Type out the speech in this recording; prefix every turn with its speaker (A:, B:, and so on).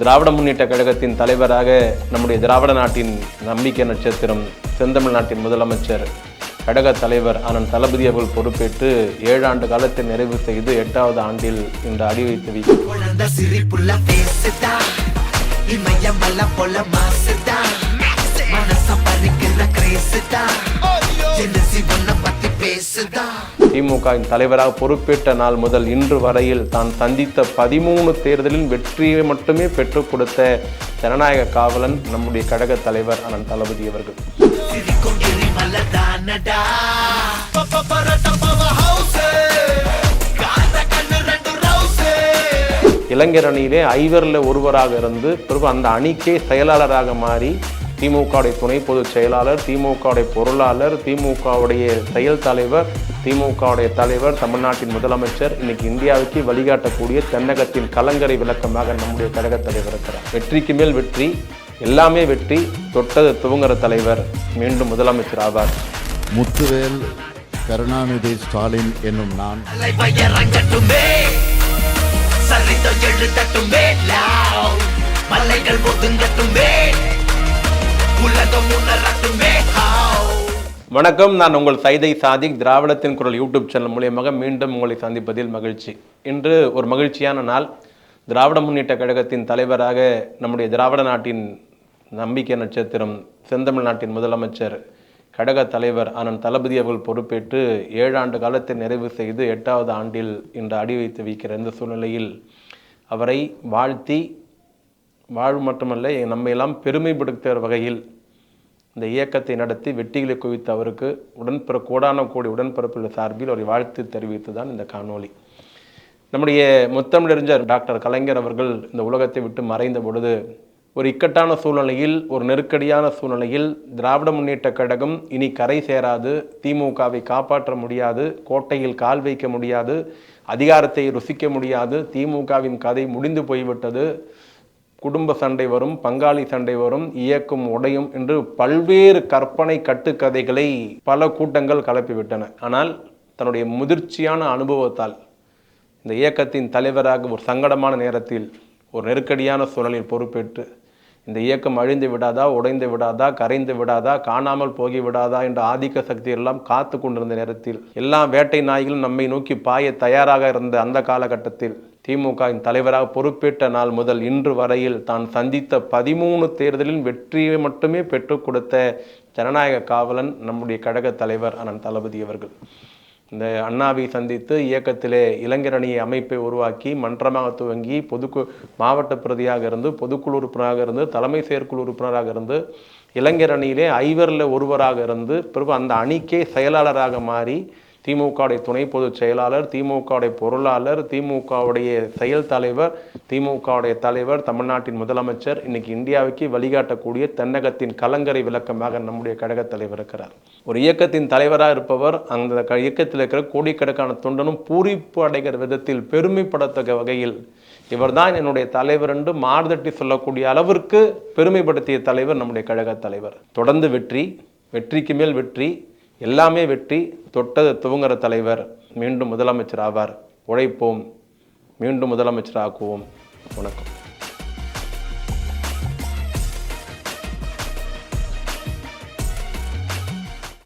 A: திராவிட முன்னேற்ற கழகத்தின் தலைவராக நம்முடைய திராவிட நாட்டின் நம்பிக்கை நட்சத்திரம் செந்தமிழ் நாட்டின் முதலமைச்சர் கழக தலைவர் அண்ணன் தளபதி அவர்கள் பொறுப்பேற்று ஏழு ஆண்டு காலத்தை நிறைவு செய்து எட்டாவது ஆண்டில் இன்று அடி வைத்து வை திமுகவின் தலைவராக பொறுப்பேற்ற நாள் முதல் இன்று வரையில் தான் சந்தித்த பதிமூணு தேர்தலில் வெற்றியை மட்டுமே பெற்றுக் கொடுத்த ஜனநாயக காவலன் நம்முடைய கழக தலைவர் அண்ணன் தளபதி அவர்கள். இளைஞர் அணியிலே ஐவரில் ஒருவராக இருந்து பிறகு அந்த அணிக்கே செயலாளராக மாறி திமுகவுடைய துணை பொதுச் செயலாளர் திமுகவுடைய பொருளாளர் திமுகவுடைய செயல் தலைவர் திமுகவுடைய தலைவர் தமிழ்நாட்டின் முதலமைச்சர் இன்னைக்கு இந்தியாவுக்கு வழிகாட்டக்கூடிய தென்னகத்தின் கலங்கரை விளக்கமாக நம்முடைய கழகத் தலைவர் இருக்கிறார். வெற்றிக்கு மேல் வெற்றி எல்லாமே வெற்றி தொட்டது துவங்குற தலைவர் மீண்டும் முதலமைச்சர் ஆவார்.
B: முத்துவேல் கருணாநிதி ஸ்டாலின் என்னும் நான்.
C: மலைகள் ஒதுங்கட்டுமே
A: வணக்கம் நான் உங்கள் சைதை சாதிக். திராவிடத்தின் குரல் யூடியூப் சேனல் மூலியமாக மீண்டும் உங்களை சந்திப்பதில் மகிழ்ச்சி. இன்று ஒரு மகிழ்ச்சியான நாள். திராவிட முன்னேற்ற கழகத்தின் தலைவராக நம்முடைய திராவிட நாட்டின் நம்பிக்கை நட்சத்திரம் செந்தமிழ் நாட்டின் முதலமைச்சர் கழக தலைவர் அண்ணன் தளபதி அவர்கள் பொறுப்பேற்று ஏழாண்டு காலத்தை நிறைவு செய்து எட்டாவது ஆண்டில் இன்று அடி வைத்து வைக்கிற இந்த சூழ்நிலையில் அவரை வாழ்த்தி வாழ்வு மட்டுமல்ல நம்ம எல்லாம் பெருமைப்படுத்துகிற வகையில் இந்த இயக்கத்தை நடத்தி வெற்றிகளை குவித்த அவருக்கு உடன்பிற கோடான கோடி உடன்பிறப்புகள் சார்பில் ஒரு வாழ்த்து தெரிவித்து தான் இந்த காணொளி. நம்முடைய முத்தமிழறிஞர் டாக்டர் கலைஞர் அவர்கள் இந்த உலகத்தை விட்டு மறைந்த பொழுது ஒரு இக்கட்டான சூழ்நிலையில் ஒரு நெருக்கடியான சூழ்நிலையில் திராவிட முன்னேற்ற கழகம் இனி கரை சேராது திமுகவை காப்பாற்ற முடியாது கோட்டையில் கால் வைக்க முடியாது அதிகாரத்தை ருசிக்க முடியாது திமுகவின் கதை முடிந்து போய்விட்டது குடும்ப சண்டை வரும் பங்காளி சண்டை வரும் இயக்கும் உடையும் என்று பல்வேறு கற்பனை கட்டுக்கதைகளை பல கூட்டங்கள் கலப்பிவிட்டன. ஆனால் தன்னுடைய முதிர்ச்சியான அனுபவத்தால் இந்த இயக்கத்தின் தலைவராக ஒரு சங்கடமான நேரத்தில் ஒரு நெருக்கடியான சூழலில் பொறுப்பேற்று இந்த இயக்கம் அழிந்து விடாதா உடைந்து விடாதா கரைந்து விடாதா காணாமல் போகி விடாதா என்ற ஆதிக்க சக்தி எல்லாம் காத்து கொண்டிருந்த நேரத்தில் எல்லா வேட்டை நாய்களும் நம்மை நோக்கி பாய தயாராக இருந்த அந்த காலகட்டத்தில் திமுகவின் தலைவராக பொறுப்பேற்ற நாள் முதல் இன்று வரையில் தான் சந்தித்த பதிமூணு தேர்தலில் வெற்றியை மட்டுமே பெற்றுக் கொடுத்த ஜனநாயக காவலன் நம்முடைய கழக தலைவர் அண்ணன் தளபதி அவர்கள். இந்த அண்ணாவை சந்தித்து இயக்கத்திலே இளைஞரணி அமைப்பை உருவாக்கி மன்றமாக துவங்கி பொதுக்கு மாவட்ட பிரதியாக இருந்து பொதுக்குழு உறுப்பினராக இருந்து தலைமை செயற்குழு உறுப்பினராக இருந்து இளைஞர் அணியிலே ஐவரில் ஒருவராக இருந்து பிறகு அந்த அணிக்கே செயலாளராக மாறி திமுகவுடைய துணை பொதுச் செயலாளர் திமுகவுடைய பொருளாளர் திமுகவுடைய செயல் தலைவர் திமுகவுடைய தலைவர் தமிழ்நாட்டின் முதலமைச்சர் இன்னைக்கு இந்தியாவுக்கு வழிகாட்டக்கூடிய தென்னகத்தின் கலங்கரை விளக்கமாக நம்முடைய கழகத் தலைவர் இருக்கிறார். ஒரு இயக்கத்தின் தலைவராக இருப்பவர் அந்த க- இயக்கத்தில் இருக்கிற கோடிக்கணக்கான தொண்டனும் பூரிப்பு அடைகிற விதத்தில் பெருமைப்படத்தக்க வகையில் இவர்தான் என்னுடைய தலைவர் என்று மார்தட்டி சொல்லக்கூடிய அளவிற்கு பெருமைப்படுத்திய தலைவர் நம்முடைய கழகத் தலைவர். தொடர்ந்து வெற்றி வெற்றிக்கு மேல் வெற்றி எல்லாமே வெற்றி. தொட்டது துவங்குற தலைவர் மீண்டும் முதலமைச்சர் ஆவார். உழைப்போம். மீண்டும் முதலமைச்சர் ஆக்குவோம் வணக்கம்.